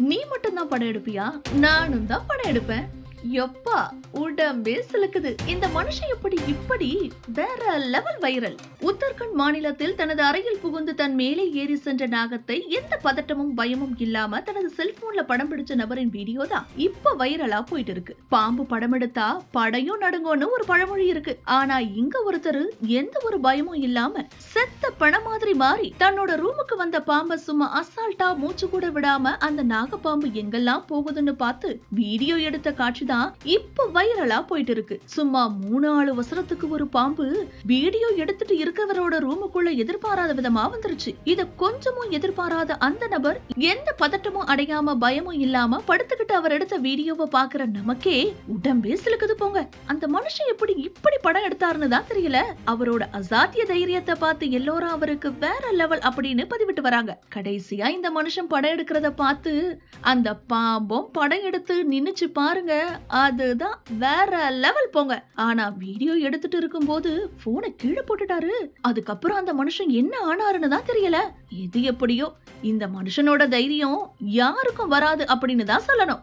நீ மட்டும்தான் படம் எடுப்பியா? நானும் தான் படம் எடுப்பேன். எப்பா உடம்பே சிலுக்குது. இந்த மனுஷன் எப்படி இப்படி வேற லெவல் வைரல்? உத்தரகண்ட் மாநிலத்தில் தனது அறையில் புகுந்து தன் மேலே ஏறி சென்ற நாகத்தை எந்த பதட்டமும் பயமும் இல்லாம தனது செல்போன்ல படம் பிடிச்ச நபரின் வீடியோ தான் இப்ப வைரலா போயிட்டு இருக்கு பாம்பு படம் எடுத்தா படையும் நடுங்கோன்னு ஒரு பழமொழி இருக்கு. ஆனா இங்க ஒருத்தர் எந்த ஒரு பயமும் இல்லாம செத்த பணம் மாதிரி மாறி தன்னோட ரூமுக்கு வந்த பாம்பை சும்மா அசால்ட்டா மூச்சு கூட விடாம அந்த நாகப்பாம்பு எங்கெல்லாம் போகுதுன்னு பார்த்து வீடியோ எடுத்த காட்சி தான் இப்ப வைரலா போயிட்டு இருக்கு சும்மா மூணு ஆளு வசனத்துக்கு ஒரு பாம்பு வீடியோ எடுத்துட்டு இருக்கவரோட ரூமுக்குள்ள எதிர்பாராத விதமா வந்துருச்சு. இத கொஞ்சமும் எதிர்பாராத அந்த நபர் எந்த பதட்டமும் அடையாம பயமும் இல்லாம படுத்துக்கிட்டு அவர் எடுத்த வீடியோவை பாக்குற நமக்கே உடம்பே சிலுக்குது போங்க. அந்த மனுஷன் எப்படி இப்படி படம் எடுத்தாருன்னு தான் தெரியல. அவரோட அசாத்திய தைரியத்தை பார்த்து எல்லோரும் அவருக்கு வேற லெவல் அப்படின்னு பதிவிட்டு வராங்க. கடைசியா இந்த மனுஷன் படம் எடுக்கிறத பார்த்து அந்த பாம்பும் படம் எடுத்து நின்னுச்சு பாருங்க. அதுதான் வேற லெவல் போங்க. ஆனா வீடியோ எடுத்துட்டு இருக்கும்போது போனை கீழே போட்டுட்டாரு. அதுக்கப்புறம் அந்த மனுஷன் என்ன ஆனாருன்னு தான் தெரியல. எது எப்படியோ இந்த மனுஷனோட தைரியம் யாருக்கும் வராது அப்படின்னு தான் சொல்லணும்.